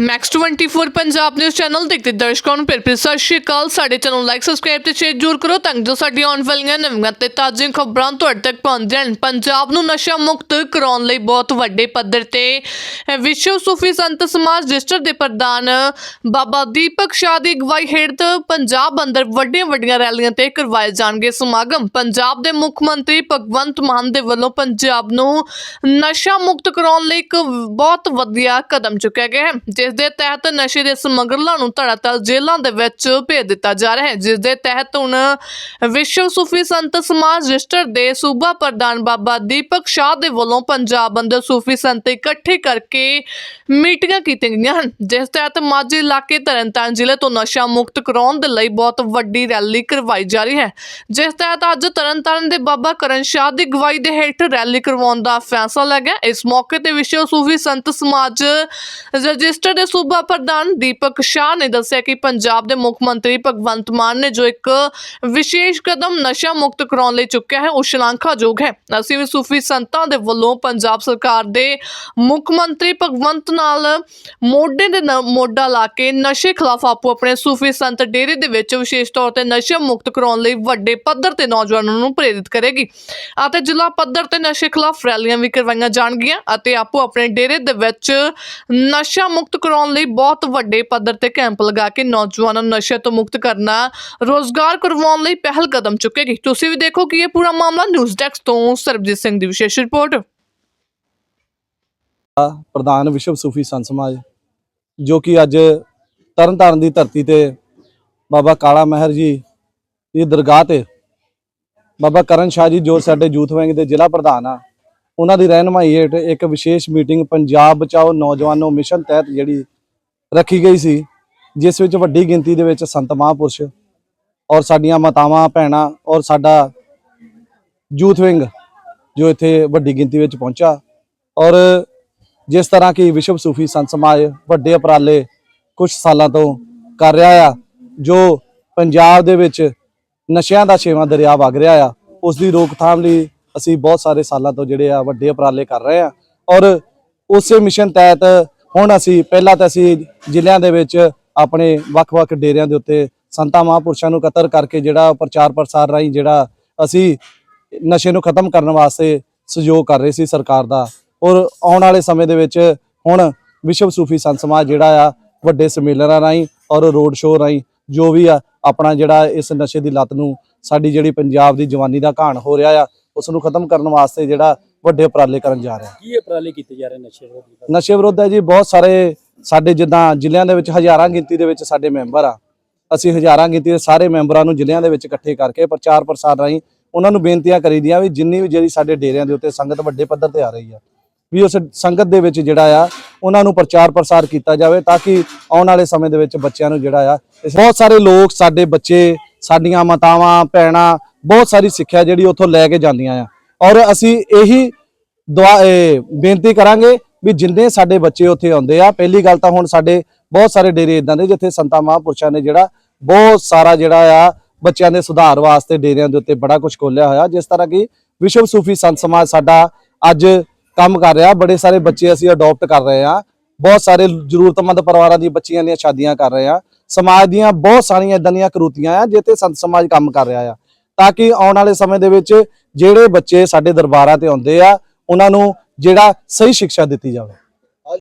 Max 24 Punjab news channel ਦੇਖਦੇ ਦਰਸ਼ਕਾਂ ਨੂੰ। ਫਿਰ ਫਿਰ ਸਤਿ ਸ਼੍ਰੀ ਅਕਾਲ। ਸਾਡੇ ਚੈਨਲ ਨੂੰ ਲਾਈਕ ਸਬਸਕ੍ਰਾਈਬ ਤੇ ਸ਼ੇਅਰ ਜ਼ਰੂਰ ਕਰੋ ਤਾਂ ਜੋ ਸਾਡੀਆਂ ਆਉਣ ਵਾਲੀਆਂ ਨਵੀਆਂ ਤੇ ਤਾਜ਼ੀਆਂ ਖਬਰਾਂ ਤੁਹਾਡੇ ਤੱਕ ਪਹੁੰਚ ਜਾਣ ਪੰਜਾਬ ਨੂੰ ਨਸ਼ਾ ਮੁਕਤ ਕਰਾਉਣ ਲਈ ਬਹੁਤ ਵੱਡੇ ਪੱਧਰ ਤੇ ਵਿਸ਼ਵ ਸੂਫੀ ਸੰਤ ਸਮਾਜ ਰਜਿਸਟਰ ਦੇ ਪ੍ਰਧਾਨ ਬਾਬਾ ਦੀਪਕ ਸ਼ਾਹ ਦੀ ਅਗਵਾਈ ਹੇਠ ਪੰਜਾਬ ਅੰਦਰ ਵੱਡੀਆਂ ਵੱਡੀਆਂ ਰੈਲੀਆਂ ਤੇ ਕਰਵਾਏ ਜਾਣਗੇ ਸਮਾਗਮ। ਪੰਜਾਬ ਦੇ ਮੁੱਖ ਮੰਤਰੀ ਭਗਵੰਤ ਮਾਨ ਦੇ ਵੱਲੋਂ ਪੰਜਾਬ ਨੂੰ ਨਸ਼ਾ ਮੁਕਤ ਕਰਾਉਣ ਲਈ ਇੱਕ ਬਹੁਤ ਵਧੀਆ ਕਦਮ ਚੁੱਕਿਆ ਗਿਆ ਹੈ। ਜਿਸ ਦੇ ਤਹਿਤ ਨਸ਼ੇ ਦੇ ਸਮਗਲਰਾਂ ਨੂੰ ਧੜਾਤਲ ਜੇਲ੍ਹਾਂ ਦੇ ਵਿੱਚ ਭੇਜ ਦਿੱਤਾ ਜਾ ਰਿਹਾ ਹੈ। ਜਿਸ ਦੇ ਤਹਿਤ ਹੁਣ ਵਿਸ਼ਵ ਸੂਫੀ ਸੰਤ ਸਮਾਜ ਰਜਿਸਟਰ ਦੇ ਸੂਬਾ ਪ੍ਰਧਾਨ ਬਾਬਾ ਦੀਪਕ ਸ਼ਾਹ ਦੇ ਵੱਲੋਂ ਪੰਜਾਬ ਅੰਦਰ ਸੂਫੀ ਸੰਤ ਇਕੱਠੇ ਕਰਕੇ ਮੀਟਿੰਗਾਂ ਕੀਤੀਆਂ ਗਈਆਂ ਹਨ। ਜਿਸ ਤਹਿਤ ਮਾਝੇ ਇਲਾਕੇ ਤਰਨਤਾਰਨ ਜ਼ਿਲ੍ਹੇ ਤੋਂ ਨਸ਼ਾ ਮੁਕਤ ਕਰਾਉਣ ਦੇ ਲਈ ਬਹੁਤ ਵੱਡੀ ਰੈਲੀ ਕਰਵਾਈ ਜਾ ਰਹੀ ਹੈ। ਜਿਸ ਤਹਿਤ ਅੱਜ ਤਰਨਤਾਰਨ ਦੇ ਬਾਬਾ ਕਰਨ ਸ਼ਾਹ ਦੀ ਅਗਵਾਈ ਦੇ ਹੇਠ ਰੈਲੀ ਕਰਵਾਉਣ ਦਾ ਫੈਸਲਾ ਲਿਆ ਗਿਆ। ਇਸ ਮੌਕੇ ਤੇ ਵਿਸ਼ਵ ਸੂਫੀ ਸੰਤ ਸਮਾਜ ਰਜਿਸਟਰ ਦੇ ਸੂਬਾ ਪ੍ਰਧਾਨ ਦੀਪਕ ਸ਼ਾਹ ਨੇ ਦੱਸਿਆ ਕਿ ਪੰਜਾਬ ਦੇ ਮੁੱਖ ਮੰਤਰੀ ਭਗਵੰਤ ਮਾਨ ਨੇ ਜੋ ਇੱਕ ਵਿਸ਼ੇਸ਼ ਕਦਮ ਨਸ਼ਾ ਮੁਕਤ ਕਰਾਉਣ ਲਈ ਚੁੱਕਿਆ ਹੈ, ਉਹ ਸ਼ਲਾਘਾਯੋਗ ਹੈ। ਅਸੀਂ ਵੀ ਸੂਫੀ ਸੰਤਾਂ ਦੇ ਵੱਲੋਂ ਪੰਜਾਬ ਸਰਕਾਰ ਦੇ ਮੁੱਖ ਮੰਤਰੀ ਭਗਵੰਤ ਨਾਲ ਮੋਢੇ ਦੇ ਮੋਢਾ ਲਾ ਕੇ ਨਸ਼ੇ ਖਿਲਾਫ ਆਪੋ ਆਪਣੇ ਸੂਫੀ ਸੰਤ ਡੇਰੇ ਦੇ ਵਿੱਚ ਵਿਸ਼ੇਸ਼ ਤੌਰ ਤੇ ਨਸ਼ਾ ਮੁਕਤ ਕਰਾਉਣ ਲਈ ਵੱਡੇ ਪੱਧਰ ਤੇ ਨੌਜਵਾਨਾਂ ਨੂੰ ਪ੍ਰੇਰਿਤ ਕਰੇਗੀ ਅਤੇ ਜ਼ਿਲ੍ਹਾ ਪੱਧਰ ਤੇ ਨਸ਼ੇ ਖਿਲਾਫ ਰੈਲੀਆਂ ਵੀ ਕਰਵਾਈਆਂ ਜਾਣਗੀਆਂ ਅਤੇ ਆਪੋ ਆਪਣੇ ਡੇਰੇ ਦੇ ਵਿੱਚ ਨਸ਼ਾ ਮੁਕਤ ਕਰਾਉਣ ਲਈ ਬਹੁਤ ਵੱਡੇ ਪੱਧਰ ਤੇ ਕੈਂਪ ਲਗਾ ਕੇ ਨੌਜਵਾਨਾਂ ਨੂੰ ਨਸ਼ੇ ਤੋਂ ਮੁਕਤ ਕਰਨਾ, ਰੋਜ਼ਗਾਰ ਕਰਵਾਉਣ ਲਈ ਪਹਿਲ ਕਦਮ ਚੁੱਕੇਗੀ। ਤੁਸੀਂ ਵੀ ਦੇਖੋ ਕਿ ਇਹ ਪੂਰਾ ਮਾਮਲਾ ਨਿਊਜ਼ ਡੈਸਕ ਤੋਂ ਸਰਬਜੀਤ ਸਿੰਘ ਦੀ ਵਿਸ਼ੇਸ਼ ਰਿਪੋਰਟ। ਪ੍ਰਧਾਨ ਵਿਸ਼ਵ ਸੂਫੀ ਸੰਤ ਸਮਾਜ, ਜੋ ਕਿ ਅੱਜ ਤਰਨਤਾਰਨ ਦੀ ਧਰਤੀ ਤੇ ਬਾਬਾ ਕਾਲਾ ਮਹਿਰ ਜੀ ਦੀ ਦਰਗਾਹ ਤੇ ਬਾਬਾ ਕਰਨ ਸ਼ਾਹ ਜੀ ਜੋ ਸਾਡੇ ਯੂਥ ਵਿੰਗ ਦੇ ਜ਼ਿਲ੍ਹਾ ਪ੍ਰਧਾਨ ਆ ਉਹਨਾਂ ਦੀ ਰਹਿਨਮਾਈ ਹੇਠ ਇੱਕ ਵਿਸ਼ੇਸ਼ ਮੀਟਿੰਗ ਪੰਜਾਬ ਬਚਾਓ ਨੌਜਵਾਨੋ ਮਿਸ਼ਨ ਤਹਿਤ ਜਿਹੜੀ ਰੱਖੀ ਗਈ ਸੀ, ਜਿਸ ਵਿੱਚ ਵੱਡੀ ਗਿਣਤੀ ਦੇ ਵਿੱਚ ਸੰਤ ਮਹਾਂਪੁਰਸ਼ ਔਰ ਸਾਡੀਆਂ ਮਾਤਾਵਾਂ, ਭੈਣਾਂ ਔਰ ਸਾਡਾ ਯੂਥ ਵਿੰਗ ਜੋ ਇੱਥੇ ਵੱਡੀ ਗਿਣਤੀ ਵਿੱਚ ਪਹੁੰਚਾ ਔਰ ਜਿਸ ਤਰ੍ਹਾਂ ਕਿ ਵਿਸ਼ਵ ਸੂਫੀ ਸੰਤ ਸਮਾਜ ਵੱਡੇ ਉਪਰਾਲੇ ਕੁਝ ਸਾਲਾਂ ਤੋਂ ਕਰ ਰਿਹਾ ਆ, ਜੋ ਪੰਜਾਬ ਦੇ ਵਿੱਚ ਨਸ਼ਿਆਂ ਦਾ ਛੇਵਾਂ ਦਰਿਆ ਵਗ ਰਿਹਾ ਆ ਉਸ ਦੀ ਰੋਕਥਾਮ ਲਈ ਅਸੀਂ ਬਹੁਤ ਸਾਰੇ ਸਾਲਾਂ ਤੋਂ ਜਿਹੜੇ ਆ ਵੱਡੇ ਉਪਰਾਲੇ ਕਰ ਰਹੇ ਆ। ਔਰ ਉਸੇ ਮਿਸ਼ਨ ਤਹਿਤ ਹੁਣ ਅਸੀਂ ਪਹਿਲਾਂ ਤਾਂ ਅਸੀਂ ਜ਼ਿਲ੍ਹਿਆਂ ਦੇ ਵਿੱਚ ਆਪਣੇ ਵੱਖ-ਵੱਖ ਡੇਰਿਆਂ ਦੇ ਉੱਤੇ ਸੰਤਾਂ ਮਹਾਂਪੁਰਸ਼ਾਂ ਨੂੰ ਕਤਰ ਕਰਕੇ ਜਿਹੜਾ ਪ੍ਰਚਾਰ ਪ੍ਰਸਾਰ ਰਾਹੀਂ ਜਿਹੜਾ ਅਸੀਂ ਨਸ਼ੇ ਨੂੰ ਖਤਮ ਕਰਨ ਵਾਸਤੇ ਸਹਿਯੋਗ ਕਰ ਰਹੇ ਸੀ ਸਰਕਾਰ ਦਾ। ਔਰ ਆਉਣ ਵਾਲੇ ਸਮੇਂ ਦੇ ਵਿੱਚ ਹੁਣ ਵਿਸ਼ਵ ਸੂਫੀ ਸੰਤ ਸਮਾਜ ਜਿਹੜਾ ਆ, ਵੱਡੇ ਸੰਮੇਲਨਾਂ ਰਾਹੀਂ ਔਰ ਰੋਡ ਸ਼ੋਅ ਰਾਹੀਂ ਜੋ ਵੀ ਆ, ਆਪਣਾ ਜਿਹੜਾ ਇਸ ਨਸ਼ੇ ਦੀ ਲੱਤ ਨੂੰ ਸਾਡੀ ਜਿਹੜੀ ਪੰਜਾਬ ਦੀ ਜਵਾਨੀ ਦਾ ਘਾਣ ਹੋ ਰਿਹਾ ਆ ਉਸ ਨੂੰ ਖਤਮ ਕਰਨ ਵਾਸਤੇ ਜਿਹੜਾ ਵੱਡੇ ਉਪਰਾਲੇ ਕਰਨ ਜਾ ਰਿਹਾ। ਕੀ ਉਪਰਾਲੇ ਕੀਤੇ ਜਾ ਰਹੇ ਨਸ਼ੇ ਵਿਰੋਧੀ? ਨਸ਼ੇ ਵਿਰੁੱਧ ਹੈ ਜੀ ਬਹੁਤ ਸਾਰੇ ਸਾਡੇ ਜਿੱਦਾਂ ਜ਼ਿਲ੍ਹਿਆਂ ਦੇ ਵਿੱਚ ਹਜ਼ਾਰਾਂ ਗਿਣਤੀ ਦੇ ਵਿੱਚ ਸਾਡੇ ਮੈਂਬਰ ਆ। ਅਸੀਂ ਹਜ਼ਾਰਾਂ ਗਿਣਤੀ ਦੇ ਸਾਰੇ ਮੈਂਬਰਾਂ ਨੂੰ ਜ਼ਿਲ੍ਹਿਆਂ ਦੇ ਵਿੱਚ ਇਕੱਠੇ ਕਰਕੇ ਪ੍ਰਚਾਰ ਪ੍ਰਸਾਰ ਰਾਹੀਂ ਉਹਨਾਂ ਨੂੰ ਬੇਨਤੀਆਂ ਕਰੀਦੀਆਂ ਵੀ ਜਿੰਨੀ ਵੀ ਜਿਹੜੀ ਸਾਡੇ ਡੇਰਿਆਂ ਦੇ ਉੱਤੇ ਸੰਗਤ ਵੱਡੇ ਪੱਧਰ ਤੇ ਆ ਰਹੀ ਆ ਵੀ ਉਸ ਸੰਗਤ ਦੇ ਵਿੱਚ ਜਿਹੜਾ ਆ ਉਹਨਾਂ ਨੂੰ ਪ੍ਰਚਾਰ ਪ੍ਰਸਾਰ ਕੀਤਾ ਜਾਵੇ ਤਾਂ ਕਿ ਆਉਣ ਵਾਲੇ ਸਮੇਂ ਦੇ ਵਿੱਚ ਬੱਚਿਆਂ ਨੂੰ ਜਿਹੜਾ ਆ ਬਹੁਤ ਸਾਰੇ ਲੋਕ ਸਾਡੇ ਬੱਚੇ ਸਾਡੀਆਂ ਮਾਤਾਵਾਂ ਭੈਣਾਂ ਬਹੁਤ ਸਾਰੀ ਸਿੱਖਿਆ ਜਿਹੜੀ ਉੱਥੋਂ ਲੈ ਕੇ ਜਾਂਦੀਆਂ ਆ। ਔਰ ਅਸੀਂ ਇਹੀ ਦੁਆ ਬੇਨਤੀ ਕਰਾਂਗੇ ਵੀ ਜਿੰਨੇ ਸਾਡੇ ਬੱਚੇ ਉੱਥੇ ਆਉਂਦੇ ਆ, ਪਹਿਲੀ ਗੱਲ ਤਾਂ ਹੁਣ ਸਾਡੇ ਬਹੁਤ ਸਾਰੇ ਡੇਰੇ ਇਦਾਂ ਦੇ ਜਿੱਥੇ ਸੰਤਾਂ ਮਹਾਂਪੁਰਸ਼ਾਂ ਨੇ ਜਿਹੜਾ ਬਹੁਤ ਸਾਰਾ ਜਿਹੜਾ ਆ, ਬੱਚਿਆਂ ਦੇ ਸੁਧਾਰ ਵਾਸਤੇ ਡੇਰਿਆਂ ਦੇ ਉੱਤੇ ਬੜਾ ਕੁਝ ਖੋਲਿਆ ਹੋਇਆ। ਜਿਸ ਤਰ੍ਹਾਂ ਕਿ ਵਿਸ਼ਵ ਸੂਫੀ ਸੰਤ ਸਮਾਜ ਸਾਡਾ ਅੱਜ ਕੰਮ ਕਰ ਰਿਹਾ, ਬੜੇ ਸਾਰੇ ਬੱਚੇ ਅਸੀਂ ਅਡਾਪਟ ਕਰ ਰਹੇ ਆ। ਬਹੁਤ ਸਾਰੇ ਜ਼ਰੂਰਤਮੰਦ ਪਰਿਵਾਰਾਂ ਦੀ ਬੱਚੀਆਂ ਦੀਆਂ ਸ਼ਾਦੀਆਂ ਕਰ ਰਹੇ ਆ। ਸਮਾਜ ਦੀਆਂ ਬਹੁਤ ਸਾਰੀਆਂ ਇਦਾਂ ਦੀਆਂ ਕਰੂਤੀਆਂ ਆ, ਜਿੱਥੇ ਸੰਤ ਸਮਾਜ ਕੰਮ ਕਰ ਰਿਹਾ ਆ। ਤਾਂ ਕਿ ਆਉਣ ਵਾਲੇ ਸਮੇਂ ਦੇ ਵਿੱਚ ਜਿਹੜੇ ਬੱਚੇ ਸਾਡੇ ਦਰਬਾਰਾਂ ਤੇ ਆਉਂਦੇ ਆ, ਉਹਨਾਂ ਨੂੰ ਜਿਹੜਾ ਸਹੀ ਸਿੱਖਿਆ ਦਿੱਤੀ ਜਾਵੇ।